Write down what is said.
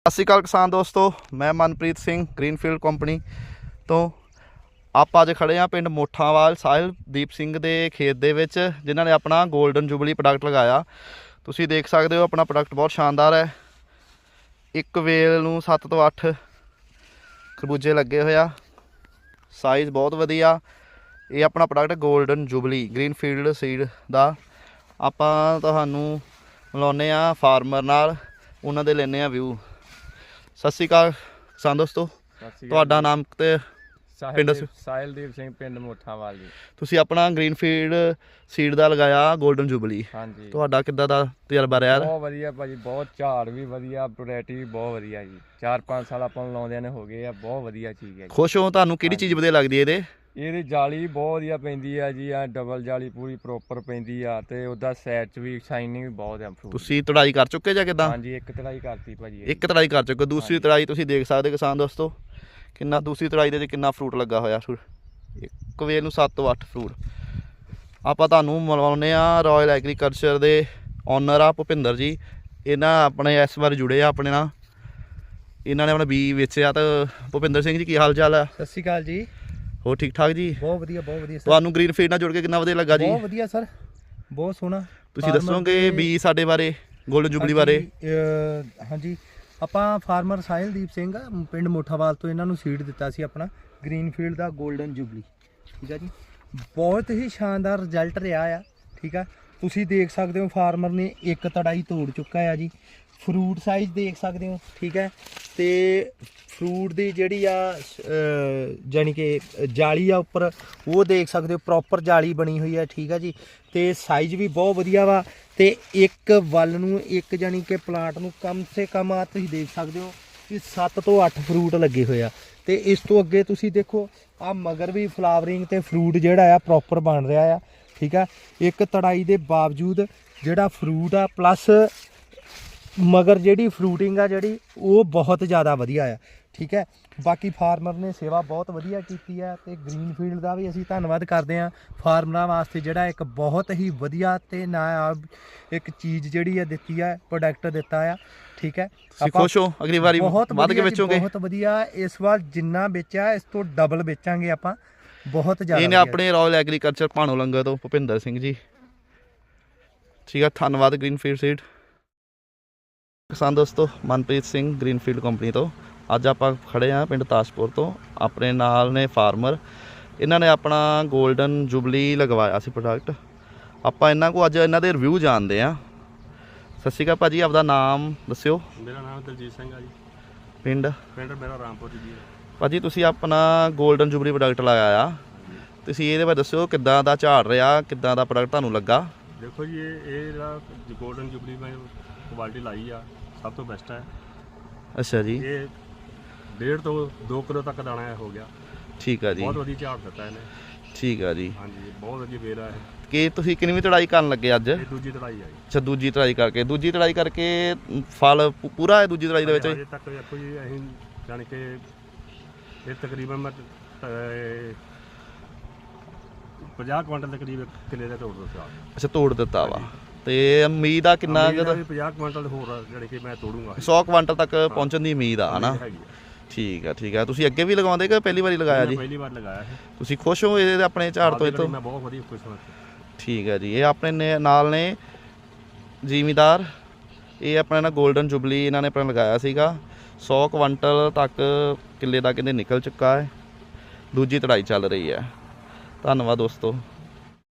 ਸਤਿ ਸ਼੍ਰੀ ਅਕਾਲ ਕਿਸਾਨ ਦੋਸਤੋ, ਮੈਂ ਮਨਪ੍ਰੀਤ ਸਿੰਘ ਗ੍ਰੀਨਫੀਲਡ ਕੰਪਨੀ ਤੋਂ। ਆਪਾਂ ਅੱਜ ਖੜੇ ਆ ਪਿੰਡ ਮੋਠਾਂਵਾਲ ਸਾਹਿਲਦੀਪ ਸਿੰਘ ਦੇ ਖੇਤ ਦੇ ਵਿੱਚ, ਜਿਨ੍ਹਾਂ ਨੇ ਆਪਣਾ 골ਡਨ ਜੁਬਲੀ ਪ੍ਰੋਡਕਟ ਲਗਾਇਆ। ਤੁਸੀਂ ਦੇਖ ਸਕਦੇ ਹੋ ਆਪਣਾ ਪ੍ਰੋਡਕਟ ਬਹੁਤ ਸ਼ਾਨਦਾਰ ਹੈ। ਇੱਕ ਵੇਲ ਨੂੰ 7 ਤੋਂ 8 ਖਰਬੂਜੇ ਲੱਗੇ ਹੋਇਆ ਸਾਈਜ਼ ਬਹੁਤ ਵਧੀਆ। ਇਹ ਆਪਣਾ product golden jubilee greenfield seed ਦਾ। ਆਪਾਂ ਤੁਹਾਨੂੰ ਮਿਲਾਉਂਦੇ ਆ ਫਾਰਮਰ ਨਾਲ, ਉਹਨਾਂ ਦੇ ਲੈਣੇ ਆ ਵਿਊ ਸਤਿ ਸ਼੍ਰੀ ਅਕਾਲ ਕਿਸਾਨ ਦੋਸਤੋ। ਤੁਹਾਡਾ ਨਾਮ ਤੇ ਪਿੰਡ। ਸਾਹਿਲਦੀਪ ਸਿੰਘ ਪਿੰਡ ਮੋਠਾਵਾਲ ਜੀ। ਤੁਸੀਂ ਆਪਣਾ ਗ੍ਰੀਨਫੀਲਡ ਸੀਡ ਦਾ ਲਗਾਇਆ 골ਡਨ ਜੁਬਲੀ ਹਾਂਜੀ। ਤੁਹਾਡਾ ਕਿੱਦਾਂ ਦਾ ਤਜਰਬਾ ਰਿਹਾ? ਬਹੁਤ ਵਧੀਆ ਭਾਜੀ ਬਹੁਤ ਝਾੜ ਵੀ ਵਧੀਆ ਵੈਰਾਈਟੀ ਵੀ ਬਹੁਤ ਵਧੀਆ ਜੀ। 4-5 ਸਾਲ ਆਪਾਂ ਨੂੰ ਲਾਉਂਦਿਆਂ ਨੇ ਹੋ ਗਏ ਆ ਬਹੁਤ ਵਧੀਆ ਚੀਜ਼ ਹੈ ਖੁਸ਼ ਹੋ ਤੁਹਾਨੂੰ ਕਿਹੜੀ ਚੀਜ਼ ਵਧੀਆ ਲੱਗਦੀ ਹੈ ਇਹਦੇ? ਇਹਦੀ ਜਾਲੀ ਬਹੁਤ ਵਧੀਆ ਪੈਂਦੀ ਆ ਜੀ ਆ ਡਬਲ ਜਾਲੀ ਪੂਰੀ ਪ੍ਰੋਪਰ ਪੈਂਦੀ ਆ ਤੇ ਉਹਦਾ ਸਾਈਡ ਚ ਵੀ ਸ਼ਾਈਨਿੰਗ ਵੀ ਬਹੁਤ ਆ ਫਰੂਟ ਤੁਸੀਂ ਤੜਾਈ ਕਰ ਚੁੱਕੇ ਜਾਂ ਕਿੱਦਾਂ? ਹਾਂਜੀ ਇੱਕ ਤੜਾਈ ਕਰਤੀ ਭਾਜੀ। ਇੱਕ ਤੜਾਈ ਕਰ ਚੁੱਕੇ ਦੂਸਰੀ ਤੜਾਈ ਤੁਸੀਂ ਦੇਖ ਸਕਦੇ ਕਿਸਾਨ ਦੋਸਤੋ ਕਿੰਨਾ ਦੂਸਰੀ ਤੜਾਈ ਦੇ ਵਿੱਚ ਕਿੰਨਾ ਫਰੂਟ ਲੱਗਾ ਹੋਇਆ ਫਰੂਟ ਇੱਕ ਵੇਲ ਨੂੰ 7 ਤੋਂ 8 ਫਰੂਟ ਆਪਾਂ ਤੁਹਾਨੂੰ ਮਿਲਾਉਂਦੇ ਆ ਰਾਇਲ ਐਗਰੀਕਲਚਰ ਦੇ ਓਨਰ ਆ ਭੁਪਿੰਦਰ ਜੀ। ਇਹਨਾਂ ਆਪਣੇ ਇਸ ਵਾਰ ਜੁੜੇ ਆ ਆਪਣੇ ਨਾਲ। ਇਹਨਾਂ ਨੇ ਆਪਣਾ ਬੀ ਵੇਚਿਆ ਤਾਂ ਭੁਪਿੰਦਰ ਸਿੰਘ ਜੀ ਕੀ ਹਾਲ ਚਾਲ ਆ? ਸਤਿ ਸ਼੍ਰੀ ਅਕਾਲ ਜੀ। ਹੋਰ ਠੀਕ ਠਾਕ ਜੀ? ਬਹੁਤ ਵਧੀਆ ਬਹੁਤ ਵਧੀਆ ਸਰ। ਤੁਹਾਨੂੰ ਗ੍ਰੀਨ ਫੀਡ ਨਾਲ ਜੁੜ ਕੇ ਕਿੰਨਾ ਵਧੀਆ ਲੱਗਾ ਜੀ? ਬਹੁਤ ਵਧੀਆ ਸਰ। ਬਹੁਤ ਸੋਹਣਾ। ਤੁਸੀਂ farmer ਦੱਸੋਗੇ ਬੀ ਸਾਡੇ ਬਾਰੇ ਗੋਲਡਨ ਜੁਬਲੀ ਬਾਰੇ? ਹਾਂਜੀ, ਅਹ, ਹਾਂਜੀ। ਆਪਾਂ ਫਾਰਮਰ ਸਾਹਿਲਦੀਪ ਸਿੰਘ ਪਿੰਡ ਮੋਠਾਵਾਲ ਤੋਂ ਇਹਨਾਂ ਨੂੰ ਸੀਡ ਦਿੱਤਾ ਸੀ ਆਪਣਾ ਗ੍ਰੀਨਫੀਲਡ ਦਾ 골ਡਨ ਜੁਬਲੀ ਠੀਕ ਆ ਜੀ? ਬਹੁਤ ਹੀ ਸ਼ਾਨਦਾਰ ਰਿਜ਼ਲਟ ਰਿਹਾ ਆ ਠੀਕ ਆ? ਤੁਸੀਂ ਦੇਖ ਸਕਦੇ ਹੋ ਫਾਰਮਰ ਨੇ ਇੱਕ ਤੜਾਈ ਤੋੜ ਚੁੱਕਾ ਆ ਜੀ। ਫਰੂਟ ਸਾਈਜ਼ ਦੇਖ ਸਕਦੇ ਹੋ ਠੀਕ ਹੈ? ਤੇ ਫਰੂਟ ਦੀ ਜਿਹੜੀ ਆ ਅਹ, ਜਾਣੀ ਕਿ ਜਾਲੀ ਆ ਉੱਪਰ ਉਹ ਦੇਖ ਸਕਦੇ ਹੋ ਪ੍ਰੋਪਰ ਜਾਲੀ ਬਣੀ ਹੋਈ ਆ ਠੀਕ ਆ ਜੀ? ਤੇ ਸਾਈਜ਼ ਵੀ ਬਹੁਤ ਵਧੀਆ ਵਾ ਤੇ ਇੱਕ ਵੱਲ ਨੂੰ ਇੱਕ ਜਾਣੀ ਕਿ ਪਲਾਂਟ ਨੂੰ ਕਮ ਸੇ ਕਮ ਆ ਤੁਸੀਂ ਦੇਖ ਸਕਦੇ ਹੋ ਕਿ 7 ਤੋਂ 8 ਫਰੂਟ ਲੱਗੇ ਹੋਏ ਆ। ਤੇ ਇਸ ਤੋਂ ਅੱਗੇ ਤੁਸੀਂ ਦੇਖੋ ਆ ਮਗਰ ਵੀ ਫਲਾਵਰਿੰਗ ਤੇ ਫਰੂਟ ਜਿਹੜਾ ਆ ਪ੍ਰੋਪਰ ਬਣ ਰਿਹਾ ਆ ਠੀਕ ਆ ਇੱਕ ਤੜਾਈ ਦੇ ਬਾਵਜੂਦ ਜਿਹੜਾ ਫਰੂਟ ਆ ਪਲੱਸ ਮਗਰ ਜਿਹੜੀ ਫਰੂਟਿੰਗ ਆ ਜਿਹੜੀ ਉਹ ਬਹੁਤ ਜ਼ਿਆਦਾ ਵਧੀਆ ਆ। ਠੀਕ ਹੈ? ਬਾਕੀ ਫਾਰਮਰ ਨੇ ਸੇਵਾ ਬਹੁਤ ਵਧੀਆ ਕੀਤੀ ਆ ਤੇ ਗ੍ਰੀਨਫੀਲਡ ਦਾ ਵੀ ਅਸੀਂ ਧੰਨਵਾਦ ਕਰਦੇ ਆ ਫਾਰਮਰਾਂ ਵਾਸਤੇ ਜਿਹੜਾ ਇੱਕ ਬਹੁਤ ਹੀ ਵਧੀਆ ਤੇ ਨਾਇਆਬ ਇੱਕ ਚੀਜ਼ ਜਿਹੜੀ ਆ ਦਿੱਤੀ ਆ ਪ੍ਰੋਡਕਟ ਦਿੱਤਾ ਆ। ਠੀਕ ਹੈ? ਤੁਸੀਂ ਖੁਸ਼ ਹੋ? ਅਗਲੀ ਵਾਰੀ ਵੱਧ ਕੇ ਵੇਚੋਗੇ? ਬਹੁਤ ਵਧੀਆ। ਇਸ ਵਾਰ ਜਿੰਨਾ ਵੇਚਿਆ ਇਸ ਤੋਂ ਡਬਲ ਵੇਚਾਂਗੇ ਆਪਾਂ। ਬਹੁਤ ਜ਼ਿਆਦਾ ਇਹਨੇ। ਆਪਣੇ ਰਾਇਲ ਐਗਰੀਕਲਚਰ ਭਾਣੋ ਲੰਗਾ ਤੋਂ ਭੁਪਿੰਦਰ ਸਿੰਘ ਜੀ। ਠੀਕ ਆ ਧੰਨਵਾਦ ਗ੍ਰੀਨਫੀਲਡ ਸੀਡ ਕਿਸਾਨ ਦੋਸਤੋ ਮਨਪ੍ਰੀਤ ਸਿੰਘ ਗ੍ਰੀਨਫੀਲਡ ਕੰਪਨੀ ਤੋਂ। ਅੱਜ ਆਪਾਂ ਖੜੇ ਆ ਪਿੰਡ ਤਾਜਪੁਰ ਤੋਂ। ਆਪਣੇ ਨਾਲ ਨੇ ਫਾਰਮਰ। ਇਹਨਾਂ ਨੇ ਆਪਣਾ 골ਡਨ ਜੁਬਲੀ ਲਗਵਾਇਆ ਸੀ ਪ੍ਰੋਡਕਟ ਆਪਾਂ ਇਹਨਾਂ ਕੋ ਅੱਜ ਇਹਨਾਂ ਦੇ ਰਿਵਿਊ ਜਾਣਦੇ ਆ ਸਤਿ ਸ਼੍ਰੀ ਅਕਾਲ ਭਾਜੀ ਆਪਦਾ ਨਾਮ ਦੱਸਿਓ। ਮੇਰਾ ਨਾਮ ਦਲਜੀਤ ਸਿੰਘ ਆ ਜੀ। ਪਿੰਡ? ਪਿੰਡ ਮੇਰਾ ਰਾਮਪੁਰ ਜੀ। ਭਾਜੀ ਤੁਸੀਂ ਆਪਣਾ 골ਡਨ ਜੁਬਲੀ ਪ੍ਰੋਡਕਟ ਲਗਾਇਆ ਤੁਸੀਂ ਇਹਦੇ ਬਾਰੇ ਦੱਸਿਓ ਕਿੱਦਾਂ ਦਾ ਝਾੜ ਰਿਹਾ ਕਿੱਦਾਂ ਦਾ ਪ੍ਰੋਡਕਟ ਤੁਹਾਨੂੰ ਲੱਗਾ? ਦੇਖੋ ਜੀ ਇਹ ਇਹ ਜਿਹੜਾ ਗੋਲਡਨ ਜੁਬਲੀ ਮੈਂ ਕੁਆਲਿਟੀ ਲਾਈ ਆ। ਸਭ ਤੋਂ ਬੈਸਟ ਹੈ। ਅੱਛਾ ਜੀ। ਇਹ ਡੇਢ ਤੋਂ 2 ਕਿਲੋ ਤੱਕ ਦਾਣਾ ਇਹ ਹੋ ਗਿਆ। ਠੀਕ ਆ ਜੀ। ਬਹੁਤ ਵਧੀਆ ਝਾੜ ਦਿੱਤਾ ਇਹਨੇ। ਠੀਕ ਆ ਜੀ। ਹਾਂਜੀ ਬਹੁਤ ਵਧੀਆ ਵੇਰਾ ਹੈ ਕਿ ਤੁਸੀਂ ਕਿੰਨੀ ਚੜਾਈ ਕਰਨ ਲੱਗੇ ਅੱਜ? ਇਹ ਦੂਜੀ ਤੜਾਈ ਆ ਜੀ। ਅੱਛਾ ਦੂਜੀ ਚੜਾਈ ਕਰਕੇ। ਦੂਜੀ ਚੜਾਈ ਕਰਕੇ ਫਲ ਪੂ- ਪੂਰਾ ਹੈ ਦੂਜੀ ਚੜਾਈ ਦੇ ਵਿੱਚ? ਅਜੇ ਤੱਕ ਦੇਖੋ ਜੀ ਅਸੀਂ ਜਾਣੀ ਕਿ ਇਹ ਤਕਰੀਬਨ ਮੈਂ 50 ਕੁਇੰਟਲ ਦੇ ਕਰੀਬ ਕਿਲੇ ਦਾ ਤੋੜ ਦਿੱਤਾ। ਅੱਛਾ ਤੋੜ ਦਿੱਤਾ ਵਾ। ਤੇ ਉਮੀਦ ਆ ਕਿੰਨਾ ਆ ਵੀ 50 ਕੁਇੰਟਲ ਹੋਰ ਜਾਣੀ ਕਿ ਮੈਂ ਤੋੜੂੰਗਾ। 100 ਕੁਇੰਟਲ ਤੱਕ ਪਹੁੰਚਣ ਦੀ ਉਮੀਦ ਆ ਹਨਾ? ਆ। ਠੀਕ ਆ ਠੀਕ ਆ। ਤੁਸੀਂ ਅੱਗੇ ਵੀ ਲਗਾਉਂਦੇ ਕਿ ਪਹਿਲੀ ਵਾਰੀ ਲਗਾਇਆ ਜੀ? ਪਹਿਲੀ ਵਾਰ ਲਗਾਇਆ ਹੈ ਤੁਸੀਂ ਖੁਸ਼ ਹੋ ਇਹਦੇ ਆਪਣੇ ਝਾੜ ਤੋਂ ਇਹ ਤੋਂ ਮੈਂ ਬਹੁਤ ਵਧੀਆ ਖੁਸ਼ ਹਾਂ ਠੀਕ ਹੈ ਜੀ। ਇਹ ਆਪਣੇ ਨਾਲ ਨੇ ਜ਼ਿਮੀਦਾਰ। ਇਹ ਆਪਣਾ ਨਾ 골ਡਨ ਜੁਬਲੀ ਇਹਨਾਂ ਨੇ ਆਪਣਾ ਲਗਾਇਆ ਸੀਗਾ। 100 ਕੁਇੰਟਲ ਤੱਕ ਕਿੱਲੇ ਦਾ ਕਹਿੰਦੇ ਨਿਕਲ ਚੁੱਕਾ ਹੈ। ਦੂਜੀ ਤੜਾਈ ਚੱਲ ਰਹੀ ਹੈ। ਧੰਨਵਾਦ ਦੋਸਤੋ।